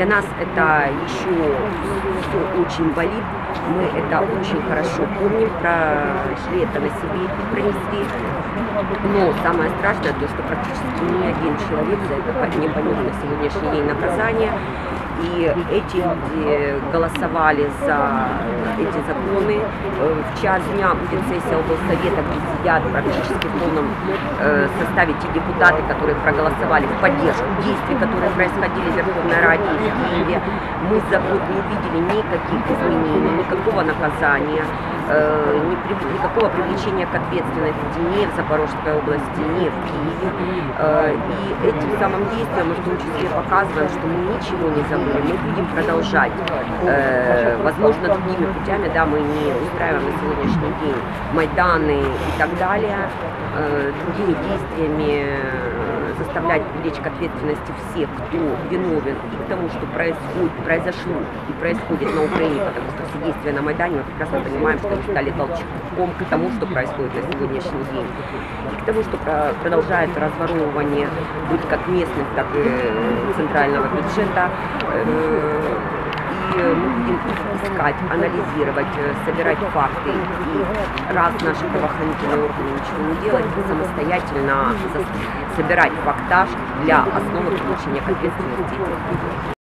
Для нас это еще все очень болит. Мы это очень хорошо помним, прошли это на себе, пронесли. Но самое страшное то, что практически ни один человек за это не понес на сегодняшний день наказание. И эти люди голосовали за эти законы. Э, В час дня будет сессия облсовета, где сидят практически в полном э, составе те депутаты, которые проголосовали в поддержку действий, которые происходили в Верховной Раде и в Киеве. Мы за год не увидели никаких изменений, никакого наказания, э, никакого привлечения к ответственности ни в Запорожской области, ни в Киеве. И этим самым действием мы в том числе показываем, что мы ничего не забыли, мы будем продолжать. Э, Возможно, другими путями, да, мы не устраиваем на сегодняшний день Майданы и так далее, э, другими действиями э, заставлять привлечь к ответственности всех, кто виновен и к тому, что происходит, произошло и происходит на Украине, потому что все действия на Майдане, мы прекрасно понимаем, что они стали толчком к тому, что происходит на сегодняшний день. И к тому, что про- продолжается разворовывание быть как местных, так и э, центрального бюджета. Э, И мы будем искать, анализировать, э, собирать факты. И раз наши правоохранительные органы ничего не делают, самостоятельно собирать фактаж для основы привлечения к ответственности.